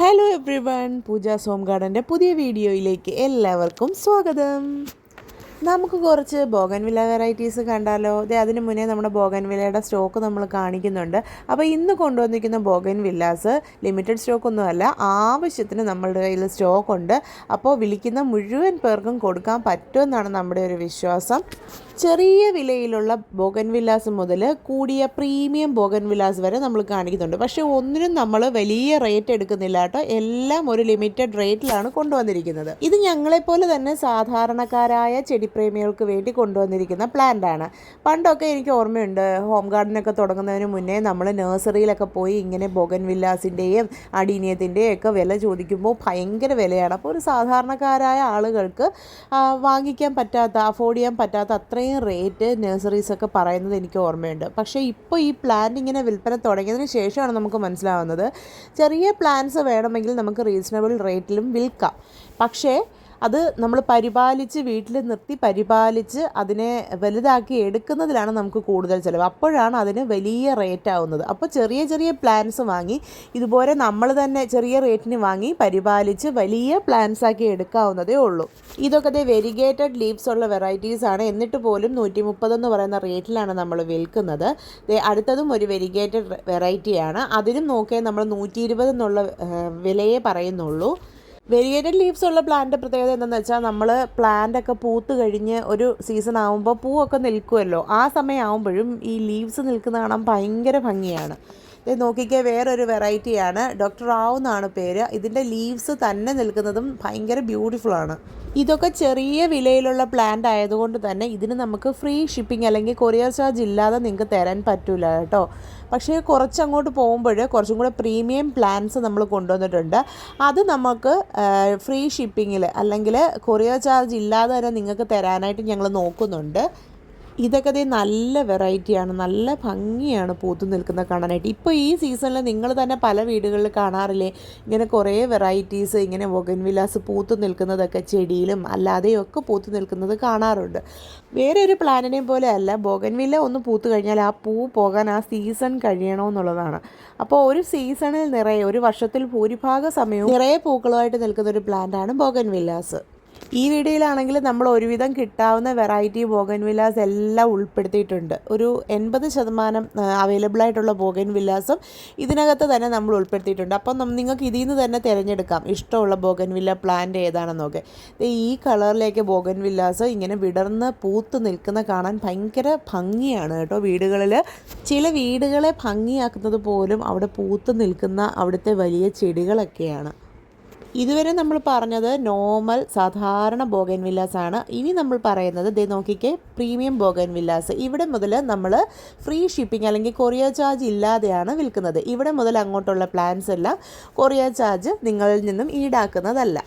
Hello everyone Pooja Som ഗാർഡന്റെ പുതിയ വീഡിയോയിലേക്ക് എല്ലാവർക്കും സ്വാഗതം. നമുക്ക് കുറച്ച് ബോഗൻവില്ല വെറൈറ്റീസ് കണ്ടാലോ? അതെ അതിന് മുന്നേ നമ്മുടെ ബോഗൻവില്ലയുടെ സ്റ്റോക്ക് നമ്മൾ കാണിക്കുന്നുണ്ട്. അപ്പോൾ ഇന്ന് കൊണ്ടുവന്നിരിക്കുന്ന ബോഗൻവില്ലാസ് ലിമിറ്റഡ് സ്റ്റോക്കൊന്നുമല്ല ആവശ്യത്തിന് നമ്മളുടെ കയ്യിൽ സ്റ്റോക്ക് ഉണ്ട്. അപ്പോൾ വിളിക്കുന്ന മുഴുവൻ പേർക്കും കൊടുക്കാൻ പറ്റുമെന്നാണ് നമ്മുടെ ഒരു വിശ്വാസം. ചെറിയ വിലയിലുള്ള ബോഗൻവില്ലാസ് മുതൽ കൂടിയ പ്രീമിയം ബോഗൻവില്ലാസ് വരെ നമ്മൾ കാണിക്കുന്നുണ്ട്. പക്ഷേ ഒന്നിനും നമ്മൾ വലിയ റേറ്റ് എടുക്കുന്നില്ല കേട്ടോ. എല്ലാം ഒരു ലിമിറ്റഡ് റേറ്റിലാണ് കൊണ്ടുവന്നിരിക്കുന്നത്. ഇത് ഞങ്ങളെപ്പോലെ തന്നെ സാധാരണക്കാരായ ചെടിപ്രേമികൾക്ക് വേണ്ടി കൊണ്ടുവന്നിരിക്കുന്ന പ്ലാന്റ് ആണ്. പണ്ടൊക്കെ എനിക്ക് ഓർമ്മയുണ്ട് ഹോം ഗാർഡനൊക്കെ തുടങ്ങുന്നതിന് മുന്നേ നമ്മൾ നഴ്സറിയിലൊക്കെ പോയി ഇങ്ങനെ ബോഗൻവില്ലാസിന്റെയും അടീനിയത്തിന്റെയും ഒക്കെ വില ചോദിക്കുമ്പോൾ ഭയങ്കര വിലയാണ്. അപ്പോൾ ഒരു സാധാരണക്കാരായ ആളുകൾക്ക് വാങ്ങിക്കാൻ പറ്റാത്ത അഫോർഡ് ചെയ്യാൻ പറ്റാത്ത അത്രയും റേറ്റ് നഴ്സറീസൊക്കെ പറയുന്നത് എനിക്ക് ഓർമ്മയുണ്ട്. പക്ഷേ ഇപ്പോൾ ഈ പ്ലാന്റ് ഇങ്ങനെ വിൽപ്പന തുടങ്ങിയതിന് ശേഷമാണ് നമുക്ക് മനസ്സിലാവുന്നത്. ചെറിയ പ്ലാന്റ്സ് വേണമെങ്കിൽ നമുക്ക് റീസണബിൾ റേറ്റിലും വിൽക്കാം. പക്ഷേ അത് നമ്മൾ പരിപാലിച്ച് വീട്ടിൽ നിർത്തി പരിപാലിച്ച് അതിനെ വലുതാക്കി എടുക്കുന്നതിലാണ് നമുക്ക് കൂടുതൽ ചിലവ്. അപ്പോഴാണ് അതിന് വലിയ റേറ്റ് ആവുന്നത്. അപ്പോൾ ചെറിയ ചെറിയ പ്ലാൻസ് വാങ്ങി ഇതുപോലെ നമ്മൾ തന്നെ ചെറിയ റേറ്റിന് വാങ്ങി പരിപാലിച്ച് വലിയ പ്ലാൻസ് ആക്കി എടുക്കാവുന്നതേ ഉള്ളൂ. ഇതൊക്കെ ദേ വെരിഗേറ്റഡ് ലീവ്സ് ഉള്ള വെറൈറ്റീസ് ആണ്. എന്നിട്ട് പോലും നൂറ്റി മുപ്പതെന്ന് പറയുന്ന റേറ്റിലാണ് നമ്മൾ വിൽക്കുന്നത്. അടുത്തതും ഒരു വെരിഗേറ്റഡ് വെറൈറ്റിയാണ് അതിനും നോക്കിയാൽ നമ്മൾ നൂറ്റി ഇരുപതെന്നുള്ള വിലയേ പറയുന്നുള്ളൂ. വെരിയേറ്റഡ് ലീവ്സ് ഉള്ള പ്ലാന്റിന്റെ പ്രത്യേകത എന്താണെന്ന് വെച്ചാൽ നമ്മൾ പ്ലാന്റൊക്കെ പൂത്ത് കഴിഞ്ഞ് ഒരു സീസൺ ആകുമ്പോൾ പൂവൊക്കെ നിൽക്കുമല്ലോ ആ സമയം ആകുമ്പോഴും ഈ ലീവ്സ് നിൽക്കുന്ന കാണാൻ ഭയങ്കര ഭംഗിയാണ്. ഇത് നോക്കിക്കേ വേറൊരു വെറൈറ്റിയാണ്. ഡോക്ടർ റാവ് എന്നാണ് പേര്. ഇതിന്റെ ലീവ്സ് തന്നെ നിൽക്കുന്നതും ഭയങ്കര ബ്യൂട്ടിഫുൾ ആണ്. ഇതൊക്കെ ചെറിയ വിലയിലുള്ള പ്ലാന്റ് ആയതുകൊണ്ട് തന്നെ ഇതിന് നമുക്ക് ഫ്രീ ഷിപ്പിംഗ് അല്ലെങ്കിൽ കൊറിയർ ചാർജ് ഇല്ലാതെ നിങ്ങൾക്ക് തരാൻ പറ്റില്ല കേട്ടോ. പക്ഷേ കുറച്ചങ്ങോട്ട് പോകുമ്പോൾ കുറച്ചും കൂടെ പ്രീമിയം പ്ലാൻസ് നമ്മൾ കൊണ്ടുവന്നിട്ടുണ്ട്. അത് നമുക്ക് ഫ്രീ ഷിപ്പിങ്ങിൽ അല്ലെങ്കിൽ കൊറിയർ ചാർജ് ഇല്ലാതെ തന്നെ നിങ്ങൾക്ക് തരാനായിട്ട് ഞങ്ങൾ നോക്കുന്നുണ്ട്. ഇതൊക്കെ ദേ നല്ല വെറൈറ്റിയാണ് നല്ല ഭംഗിയാണ് പൂത്തു നിൽക്കുന്നത് കാണാനായിട്ട്. ഇപ്പോൾ ഈ സീസണിൽ നിങ്ങൾ തന്നെ പല വീടുകളിൽ കാണാറില്ലേ? ഇങ്ങനെ കുറേ വെറൈറ്റീസ് ഇങ്ങനെ വിലാസ് പൂത്തു നിൽക്കുന്നതൊക്കെ ചെടിയിലും അല്ലാതെയും ഒക്കെ പൂത്തു നിൽക്കുന്നത് കാണാറുണ്ട്. വേറെ ഒരു പ്ലാനിനെയും പോലെ അല്ല ബോഗൻവില്ല ഒന്ന് പൂത്തു കഴിഞ്ഞാൽ ആ പൂ പോകാൻ ആ സീസൺ കഴിയണമെന്നുള്ളതാണ് അപ്പോൾ ഒരു സീസണിൽ നിറയെ ഒരു വർഷത്തിൽ ഭൂരിഭാഗ സമയവും നിറയെ പൂക്കളുമായിട്ട് നിൽക്കുന്ന ഒരു പ്ലാന്റാണ് ബോഗൻവില്ലാസ് ഈ വീഡിയോയിലാണെങ്കിൽ നമ്മൾ ഒരുവിധം കിട്ടാവുന്ന വെറൈറ്റി ബോഗൻ വില്ലാസ് എല്ലാം ഉൾപ്പെടുത്തിയിട്ടുണ്ട്. ഒരു എൺപത് ശതമാനം അവൈലബിൾ ആയിട്ടുള്ള ബോഗൻ വില്ലാസും ഇതിനകത്ത് തന്നെ നമ്മൾ ഉൾപ്പെടുത്തിയിട്ടുണ്ട്. അപ്പം നിങ്ങൾക്ക് ഇതിൽ നിന്ന് തന്നെ തിരഞ്ഞെടുക്കാം. ഇഷ്ടമുള്ള ബോഗൻ വില്ല പ്ലാന്റ് ഏതാണെന്നൊക്കെ ഈ കളറിലേക്ക് ബോഗൻ വില്ലാസ് ഇങ്ങനെ വിടർന്ന് പൂത്ത് നിൽക്കുന്ന കാണാൻ ഭയങ്കര ഭംഗിയാണ് കേട്ടോ വീടുകളിൽ. ചില വീടുകളെ ഭംഗിയാക്കുന്നത് പോലും അവിടെ പൂത്ത് നിൽക്കുന്ന അവിടുത്തെ വലിയ ചെടികളൊക്കെയാണ്. ഇതുവരെ നമ്മൾ പറഞ്ഞത് നോർമൽ സാധാരണ ബോഗൻ വില്ലാസ് ആണ് ഇനി നമ്മൾ പറയുന്നത് ദേ നോക്കിക്കേ പ്രീമിയം ബോഗൻ വില്ലാസ് ഇവിടെ മുതൽ നമ്മൾ ഫ്രീ ഷിപ്പിംഗ് അല്ലെങ്കിൽ കൊറിയർ ചാർജ് ഇല്ലാതെയാണ് വിൽക്കുന്നത്. ഇവിടെ മുതൽ അങ്ങോട്ടുള്ള പ്ലാൻസ് എല്ലാം കൊറിയർ ചാർജ് നിങ്ങളിൽ നിന്നും ഈടാക്കുന്നതല്ല.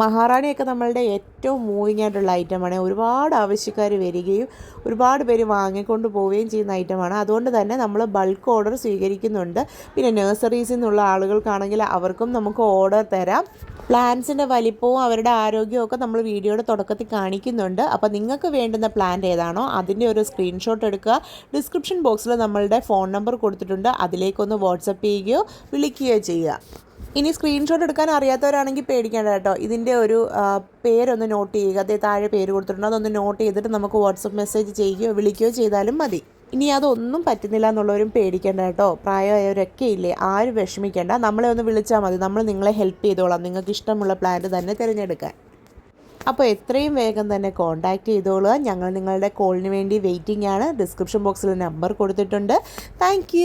മഹാറാണിയൊക്കെ നമ്മളുടെ ഏറ്റവും മൂവിങ് ആയിട്ടുള്ള ഐറ്റമാണ് ഒരുപാട് ആവശ്യക്കാർ വരികയും ഒരുപാട് പേര് വാങ്ങിക്കൊണ്ട് പോവുകയും ചെയ്യുന്ന ഐറ്റമാണ് അതുകൊണ്ട് തന്നെ നമ്മൾ ബൾക്ക് ഓർഡർ സ്വീകരിക്കുന്നുണ്ട്. പിന്നെ നഴ്സറീസിൽ നിന്നുള്ള ആളുകൾക്കാണെങ്കിൽ അവർക്കും നമുക്ക് ഓർഡർ തരാം. പ്ലാന്റ്സിന്റെ വലിപ്പവും അവരുടെ ആരോഗ്യവും ഒക്കെ നമ്മൾ വീഡിയോയുടെ തുടക്കത്തിൽ കാണിക്കുന്നുണ്ട്. അപ്പോൾ നിങ്ങൾക്ക് വേണ്ടുന്ന പ്ലാൻ ഏതാണോ അതിന്റെ ഒരു സ്ക്രീൻഷോട്ട് എടുക്കുക. ഡിസ്ക്രിപ്ഷൻ ബോക്സിൽ നമ്മളുടെ ഫോൺ നമ്പർ കൊടുത്തിട്ടുണ്ട്. അതിലേക്കൊന്ന് വാട്സപ്പ് ചെയ്യുകയോ വിളിക്കുകയോ ചെയ്യുക. ഇനി സ്ക്രീൻഷോട്ട് എടുക്കാൻ അറിയാത്തവരാണെങ്കിൽ പേടിക്കേണ്ട കേട്ടോ. ഇതിന്റെ ഒരു പേരൊന്ന് നോട്ട് ചെയ്യുക. അതേ താഴെ പേര് കൊടുത്തിട്ടുണ്ട്. അതൊന്ന് നോട്ട് ചെയ്തിട്ട് നമുക്ക് വാട്സപ്പ് മെസ്സേജ് ചെയ്യുകയോ വിളിക്കുകയോ ചെയ്താലും മതി. ഇനി അതൊന്നും പറ്റുന്നില്ല എന്നുള്ളവരും പേടിക്കേണ്ട കേട്ടോ. പ്രായമായവരൊക്കെ ഇല്ലേ? ആരും വിഷമിക്കേണ്ട. നമ്മളെ ഒന്ന് വിളിച്ചാൽ മതി. നമ്മൾ നിങ്ങളെ ഹെൽപ്പ് ചെയ്തോളാം. നിങ്ങൾക്ക് ഇഷ്ടമുള്ള പ്ലാന്റ് തന്നെ തിരഞ്ഞെടുക്കാൻ. അപ്പോൾ എത്രയും വേഗം തന്നെ കോൺടാക്റ്റ് ചെയ്തോളുക. ഞങ്ങൾ നിങ്ങളുടെ കോളിന് വേണ്ടി വെയിറ്റിംഗ് ആണ്. ഡിസ്ക്രിപ്ഷൻ ബോക്സിൽ നമ്പർ കൊടുത്തിട്ടുണ്ട്. താങ്ക്